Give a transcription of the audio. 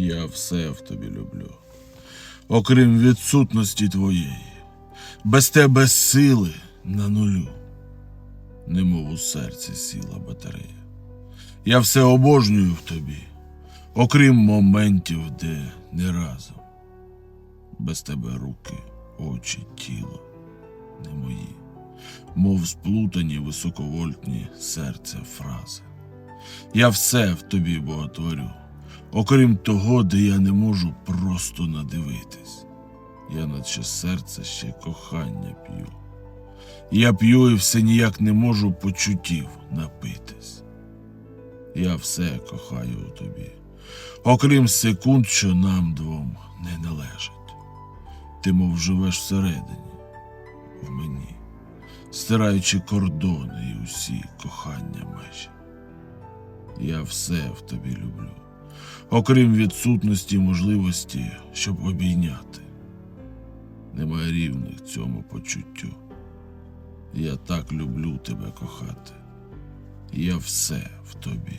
Я все в тобі люблю. Окрім відсутності твоєї, без тебе сили на нулю, немов у серці сіла батарея. Я все обожнюю в тобі, окрім моментів, де не разом. Без тебе руки, очі, тіло не мої, мов сплутані високовольтні серця фрази. Я все в тобі боготворю, окрім того, де я не можу просто надивитись. Я наче серце ще кохання п'ю. Я п'ю і все ніяк не можу почуттів напитись. Я все кохаю у тобі, окрім секунд, що нам двом не належать. Ти, мов живеш всередині, в мені, стираючи кордони і усі кохання межі. Я все в тобі люблю, окрім відсутності можливості, щоб обійняти. Немає рівних цьому почуттю. Я так люблю тебе кохати. Я все в тобі